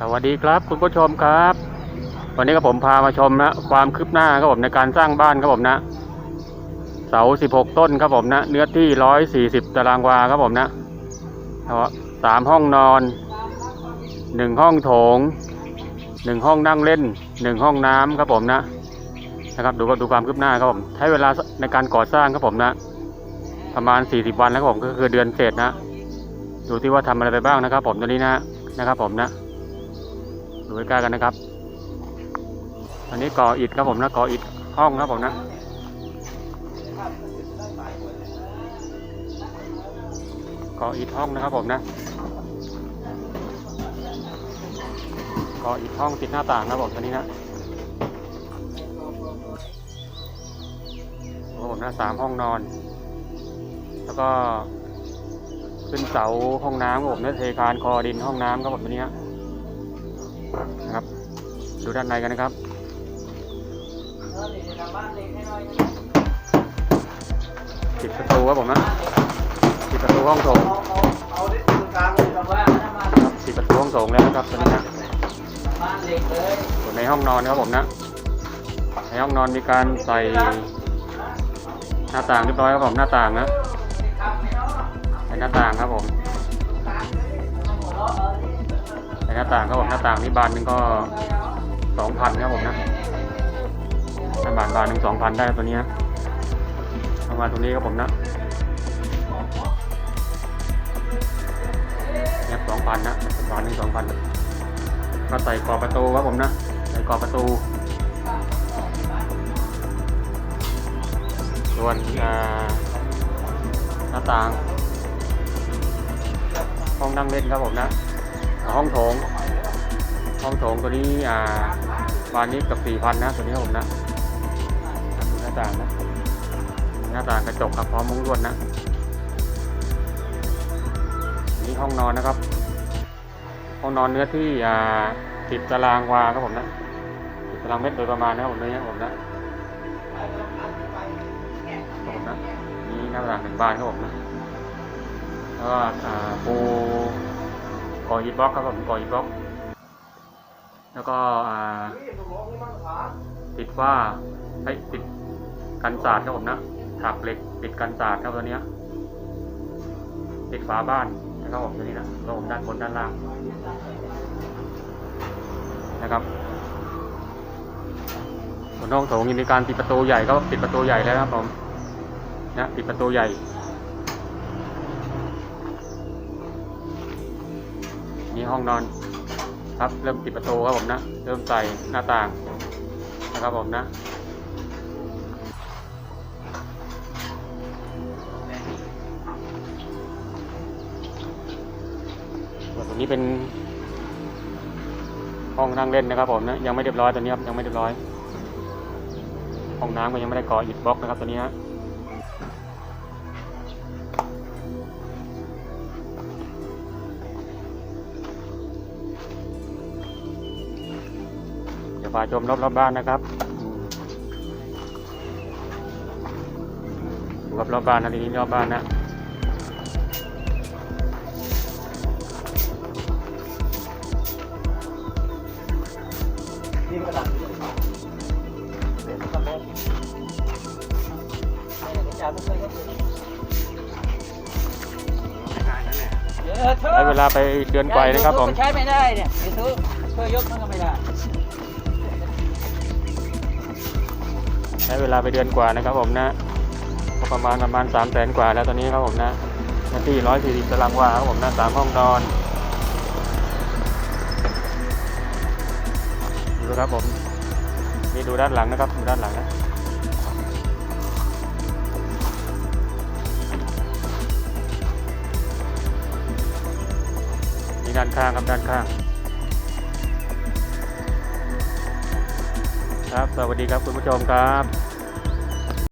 สวัสดีครับ คุณผู้ชมครับ วันนี้ก็ผมพามาชมนะความคืบหน้าครับผมในการสร้างบ้านครับผมนะเสา 16 ต้นครับผมนะ เนื้อที่ 140 ตารางวาครับผมนะสามห้องนอนหนึ่งห้องโถงหนึ่งห้องนั่งเล่นหนึ่งห้องน้ำครับผมนะนะครับดูก็ดูความคืบหน้าครับผมใช้เวลาในการก่อสร้างครับผมนะ ประมาณ 40 วันแล้วครับผมก็คือเดือนเศษนะ ดูที่ว่าทำอะไรไปบ้างนะครับ ผมตัวนี้นะนะครับผมนะ ดูใกล้ๆกันนะครับ อันนี้ก่ออิฐครับผมนะก่ออิฐห้องครับผมนะก่ออิฐห้องนะครับผมนะก่ออิฐห้องติดหน้าต่างนะครับผมตัวนี้นะครับผมนะสามห้องนอน แล้วก็ขึ้นเสาห้องน้ำครับผมนะเทคานคอดินห้องน้ำครับผมตัวนี้นะ นะครับ ดูด้านในกันนะครับปิดประตูครับผมนะปิดประตูห้องโถงครับปิดประตูห้องโถงแล้วนะครับตอนนี้นะส่วนในห้องนอนครับผมนะ ในห้องนอนมีการใส่หน้าต่างเรียบร้อยครับผมหน้าต่างนะใส่หน้าต่างครับผม หน้าต่างครับผมหน้าต่างนี่บานหนึงก็สองพันครับผมนะหน้าบานบานหนึ่งสองพันได้ตัวนี้นะประมาณตรงนี้ครับผมนะเนี่ยสองพันนะบานหนึ่งสองพันก็ใส่กรอบประตูครับผมนะใส่กรอบประตูส่วนหน้าต่างห้องนั่งเล่นครับผมนะ ห้องโถง ห้องโถงตัวนี้อ่าบานนี้กับสี่พันนะตัวนี้ครับผมนะหน้าต่างนะหน้าต่างกระจกครับพร้อมมุ้งลวดนะนี่ห้องนอนนะครับ ห้องนอนเนื้อที่อ่าสิบตารางวาครับผมนะสิบตารางเมตรโดยประมาณนะครับผมเนี่ยผมนะผมนะนี่หน้าต่างหนึ่งบานครับผมนะแล้วก็อ่าปู ก่ออิฐบล็อกครับผมก่ออิฐบล็อกแล้วก็ติดฝ้าให้ยติดกันศาสตร์ครับผมนะถักเหล็กติดกันศาสตร์ครับตัวเนี้ยติดฝาบ้านนะครับผมตัวนี้นะแล้วผมด้านบนด้านล่างนะครับส่วนห้องโถงยังมีการปิดประตูใหญ่ก็ปิดประตูใหญ่แล้วครับผมนะปิดประตูใหญ่ ห้องนอนครับเริ่มปิดประตูครับผมนะเริ่มใส่หน้าต่างนะครับผมนะส่วนตัวนี้เป็นห้องนั่งเล่นนะครับผมนะยังไม่เรียบร้อยตัวนี้ครับยังไม่เรียบร้อยห้องน้ำก็ยังไม่ได้ก่ออิฐบล็อกนะครับตัวนี้ฮะ พาชมรอบๆบ้านนะครับอืมดูรอบๆบ้านนะทีนี้รอบบ้านนะนี่กระดาษเดี๋ยวต้องเล่นอย่าเพิ่งเลยก็คือเดี๋ยวเธอใช้เวลาไปเดือนกว่านะครับผมใช้ไม่ได้เนี่ยเดี๋ยวเธอช่วยยกมันก็ไม่ได้ ใช้เวลาไปเดือนกว่านะครับผมนะประมาณประมาณสามแสนกว่าแล้วตอนนี้ครับผมนะหน้าที่ร้อยสี่สิบตารางวาครับผมนะสามห้องนอนดูครับผมนี่ดูด้านหลังนะครับดูด้านหลังนะนี่ด้านข้างครับด้านข้าง ครับสวัสดีครับคุณผู้ชมครับ